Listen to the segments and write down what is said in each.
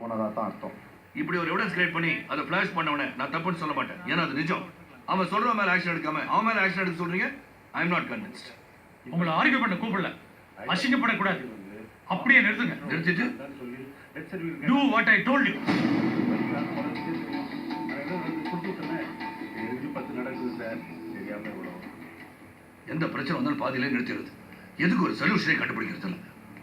போனதா தான் அர்த்தம். இப்படி ஒரு எவிடன்ஸ் கிரியேட் பண்ணி அதை ஃபிளாஷ் பண்ணவனே நான் தப்புன்னு சொல்ல மாட்டேன். ஏன்னா அது நிஜம். அவன் சொல்ற மேல ஆக்ஷன் எடுக்காம அவன் மேல ஆக்ஷன் எடுக்க சொல்றீங்க? ஐ எம் நாட் கன்வின்ஸ்ட் உங்களை ஆர்கியூ பண்ண கூப்பிடல. அசிங்கப்படக்கூடாது. அப்படியே நிறுத்துங்க. நிறுத்திட்டு? Do what I told you எந்த பிரச்சனை வந்தாலும் பாதியிலே நிறுத்திடுது எதுக்கு ஒரு சொல்யூஷனே கண்டுபிடிக்கிறது இல்லை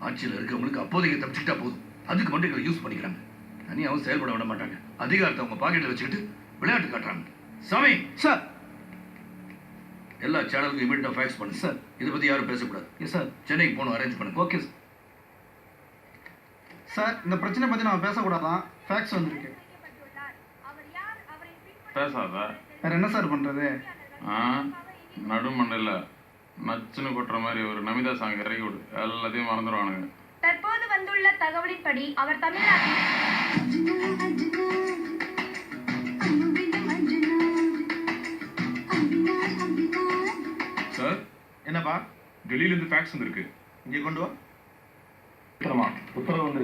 ஆட்சியில் இருக்கவங்களுக்கு அப்போதைக்கு தப்பிச்சுட்டா போதும். அதுக்கு மட்டும் எங்களை யூஸ் பண்ணிக்கிறாங்க. தனியாகவும் செயல்பட விட மாட்டாங்க. அதிகாரத்தை அவங்க பாக்கெட்டில் வச்சுக்கிட்டு விளையாட்டு காட்டுறாங்க. சாமி! சார்! எல்லா சேனலுக்கும் இமீடியட்டாக ஃபேக்ஸ் பண்ணு. சார். இதை பற்றி யாரும் பேசக்கூடாது. எஸ் சார் சென்னைக்கு போகணும் அரேஞ்ச் பண்ணுங்க ஓகே சார் சார் இந்த பிரச்சனை பற்றி நம்ம பேசக்கூடாதான் ஃபேக்ஸ் வந்திருக்கு. பேசாத. வேற என்ன சார் பண்ணுறது ஆ? நடுமண்டல நச்சுன்னு கொட்டுற மாதிரி ஒரு நமிதா சாங் இறக்கி விடு. எல்லாத்தையும் மறந்துடுவானுங்க தற்போது வந்துள்ள தகவலின்படி அவர் தமிழ்நாட்டில் சார் என்னப்பா? டெல்லியிலேருந்து ஃபேக்ஸ் வந்திருக்கு. இங்கே கொண்டு வா. உத்தரமா? உத்தரவு வந்து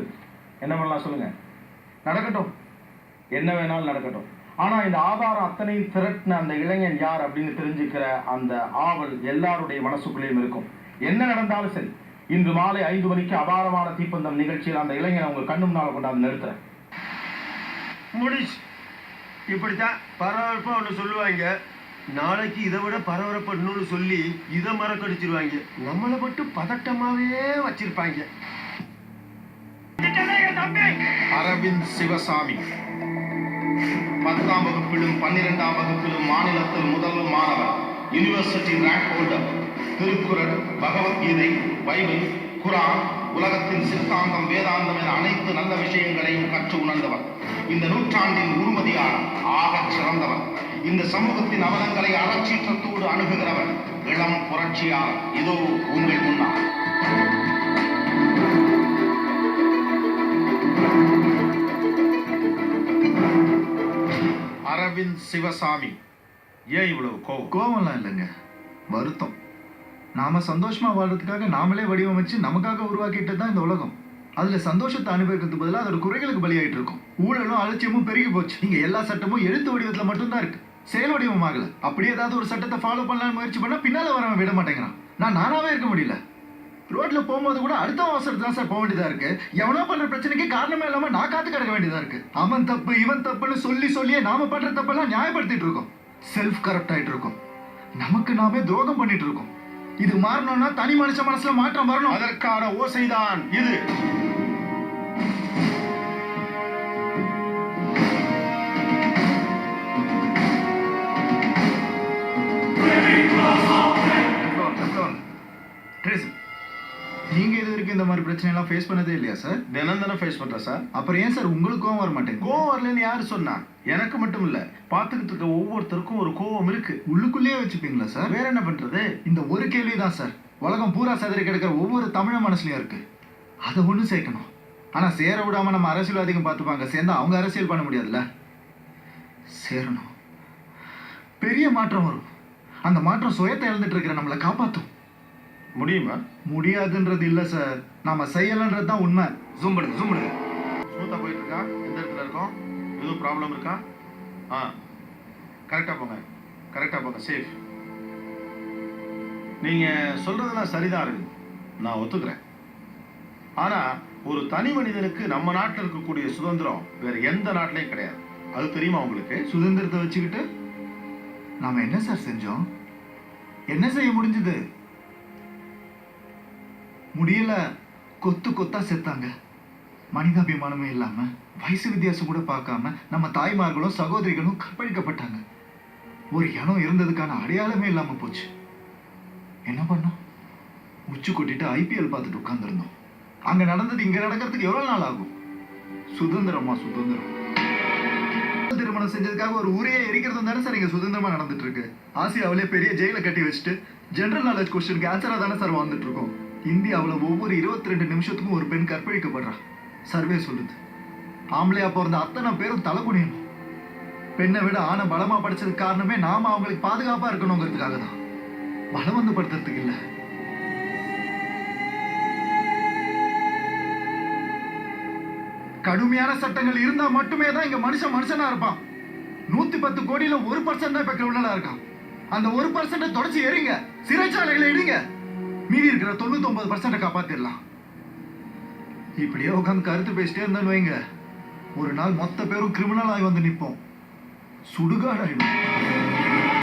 என்ன பண்ணலாம் சொல்லுங்க. நடக்கட்டும். என்ன வேணாலும் நடக்கட்டும். ஆனா இந்த ஆதாரம் அத்தனையும் திரட்டின அந்த இளைஞன் யார் அப்படின்னு தெரிஞ்சுக்கிற அந்த ஆவல் எல்லாருடைய மனசுக்குள்ளேயும் இருக்கும். என்ன நடந்தாலும் சரி இன்று மாலை ஐந்து மணிக்கு அபாரமான தீப்பந்தம் நிகழ்ச்சியில் அந்த இளைஞனை உங்க கண்ணு முன்னால கொண்டாந்து நிறுத்துறேன். முடிச்சு. இப்படித்தான் பரபரப்பா ஒன்று சொல்லுவாங்க. நாளைக்கு இதை விட பரபரப்பா இன்னொன்று சொல்லி இதை மறக்கடிச்சிருவாங்க. நம்மளை மட்டும் பதட்டமாவே வச்சிருப்பாங்க. அரவிந்த் சிவசாமி. பத்தாம் வகுப்பிலும் பன்னிரெண்டாம் வகுப்பிலும் மாநிலத்தில் முதல் மாணவர். University rank holder Thirukkural Bhagavad Gita Bible Quran உலகத்தின் சித்தாந்தம் வேதாந்தம் என அனைத்து நல்ல விஷயங்களையும் கற்று உணர்ந்தவர். இந்த நூற்றாண்டின் உருமதியாளர் ஆகச் சிறந்தவர். இந்த சமூகத்தின் அவலங்களை அலட்சியத்தோடு அணுகுகிறவர் இளம் புரட்சியார். இதோ உங்கள் முன்னால். அரவிந்த் சிவசாமி. ஏன் இவ்வளவு கோவம்? கோவம்லாம் இல்லைங்க. வருத்தம். நாம சந்தோஷமா வாழ்றதுக்காக நாமளே வடிவமைச்சு நமக்காக உருவாக்கிட்டு தான் இந்த உலகம். அதுல சந்தோஷத்தை அனுபவிக்கிறதுக்கு பதிலாக அதோட குறைகளுக்கு பலியாயிட்டு இருக்கும். ஊழலும் அலட்சியமும் பெருகி போச்சு. நீங்க எல்லா சட்டமும் எழுத்து வடிவத்துல மட்டும்தான் இருக்கு. செயல் வடிவம் ஆகல. அப்படி ஏதாவது ஒரு சட்டத்தை ஃபாலோ பண்ணலாம் முயற்சி பண்ணா பின்னால வரவன் விட மாட்டேங்கிறான். நான் நானாவே இருக்க முடியல. ரோட்ல போகும்போது கூட அடுத்த அவசரத்துல தான் சார் போக வேண்டியதா இருக்கு. எவனோ பண்ற பிரச்சனைக்கு காரணமே இல்லாம நான் காத்து கிடக்க வேண்டியதா இருக்கு. அவன் தப்பு இவன் தப்புன்னு சொல்லி சொல்லியே நாம பண்ற தப்பெல்லாம் நியாயப்படுத்திட்டு இருக்கோம். செல்ஃப் கரப்ட் ஆயிட்டு இருக்கோம். நமக்கு நாமே துரோகம் பண்ணிட்டு இருக்கோம். இது மாறணும்னா தனி மனுஷ மனசுல மாற்றம் வரணும். அதற்கான ஓசைதான் இது. நீங்க இது வரைக்கும் இந்த மாதிரி பிரச்சனை எல்லாம் ஃபேஸ் பண்ணதே இல்லையா சார் தினம் தினம் ஃபேஸ் பண்றேன் சார் அப்புறம் ஏன் சார் உங்களுக்கு கோவம் வர மாட்டேங்குது? கோவம் வரலன்னு யாரு சொன்னா? எனக்கு மட்டும் இல்ல பாத்துக்கிட்டு இருக்க ஒவ்வொருத்தருக்கும் ஒரு கோவம் இருக்கு. உள்ளுக்குள்ளேயே வச்சுப்பீங்களா சார் வேற என்ன பண்றது? இந்த ஒரு கேள்வி தான் சார் உலகம் பூரா சதுரி கிடக்கிற ஒவ்வொரு தமிழ மனசுலயும் இருக்கு. அதை ஒண்ணு சேர்க்கணும். ஆனா சேர விடாம நம்ம அரசியல்வாதிகம் பார்த்துப்பாங்க. சேர்ந்தா அவங்க அரசியல் பண்ண முடியாதுல்ல? சேரணும். பெரிய மாற்றம் வரும். அந்த மாற்றம் சுயத்தை இழந்துட்டு இருக்கிற நம்மளை காப்பாற்றும் முடியுமா? முடியாதுன்றது இல்ல சார் நாம செய்யலன்றது தான் உண்மை. ஜூம் பண்ணுங்க ஜூம் பண்ணுங்க ஸ்மூத்தா போயிட்டு இருக்கா எந்த இடத்துல இருக்கோம்? எதுவும் ப்ராப்ளம் இருக்கா? ஆ. கரெக்டா போங்க. கரெக்டா போங்க. சேஃப் நீங்க சொல்றதெல்லாம் சரிதான் இருக்கு நான் ஒத்துக்கிறேன். ஆனா ஒரு தனி மனிதனுக்கு நம்ம நாட்டில் இருக்கக்கூடிய சுதந்திரம் வேற எந்த நாட்டிலையும் கிடையாது. அது தெரியுமா உங்களுக்கு? சுதந்திரத்தை வச்சுக்கிட்டு? நாம என்ன சார் செஞ்சோம்? என்ன செய்ய முடிஞ்சது? முடியல கொத்து கொத்தா செத்தாங்க. மனிதாபிமானமே இல்லாம வயசு வித்தியாசம் கூட பார்க்காம நம்ம தாய்மார்களும் சகோதரிகளும் கற்பழிக்கப்பட்டாங்க. ஒரு இனம் இருந்ததுக்கான அடையாளமே இல்லாம போச்சு. என்ன பண்ணோம்? உச்சி கொட்டிட்டு ஐபிஎல் பார்த்துட்டு உட்காந்துருந்தோம் அங்க நடந்தது இங்க நடக்கிறதுக்கு எவ்வளவு நாள் ஆகும்? சுதந்திரமா சுதந்திரம். திருமணம் செஞ்சதுக்காக ஒரு ஊரையே எரிக்கிறது தானே சார் இங்க சுதந்திரமா நடந்துட்டு இருக்கு? ஆசியாவிலே பெரிய ஜெயில கட்டி வச்சுட்டு ஜென்ரல் நாலேஜ் கொஸ்டினுக்கு ஆன்சரா தானே சார் வந்துட்டு இருக்கோம். இந்தியாவில் ஒவ்வொரு இருபத்தி ரெண்டு நிமிஷத்துக்கும் ஒரு பெண் கற்பழிக்கப்படுறா. சர்வே சொல்லுது. ஆம்பளையா பிறந்த அத்தனை பேரும் தலை குனியணும். பெண்ணை விட ஆணை பலமா படிச்சதுக்கு காரணமே நாம அவங்களுக்கு பாதுகாப்பா இருக்கணுங்கிறதுக்காக தான். பலவந்தப்படுத்துறதுக்கு இல்லை. கடுமையான சட்டங்கள் இருந்தா மட்டுமே தான் இங்க மனுஷன் மனுஷனா இருப்பான். நூத்தி பத்து கோடியில ஒரு பர்சன்ட் தான் இப்ப கிரிமினலா இருக்கான். அந்த ஒரு பர்சன்ட் தொடச்சு எறிங்க. சிறைச்சாலைகளை இடுங்க. மீதி இருக்கிற தொண்ணூத்தி ஒன்பது காப்பாத்திடலாம். இப்படியே உட்காந்து கருத்து பேசிட்டே இருந்தேன்னு வைங்க. ஒரு நாள் மொத்த பேரும் கிரிமினல் ஆகி வந்து நிற்போம் சுடுகாடாயிடும்.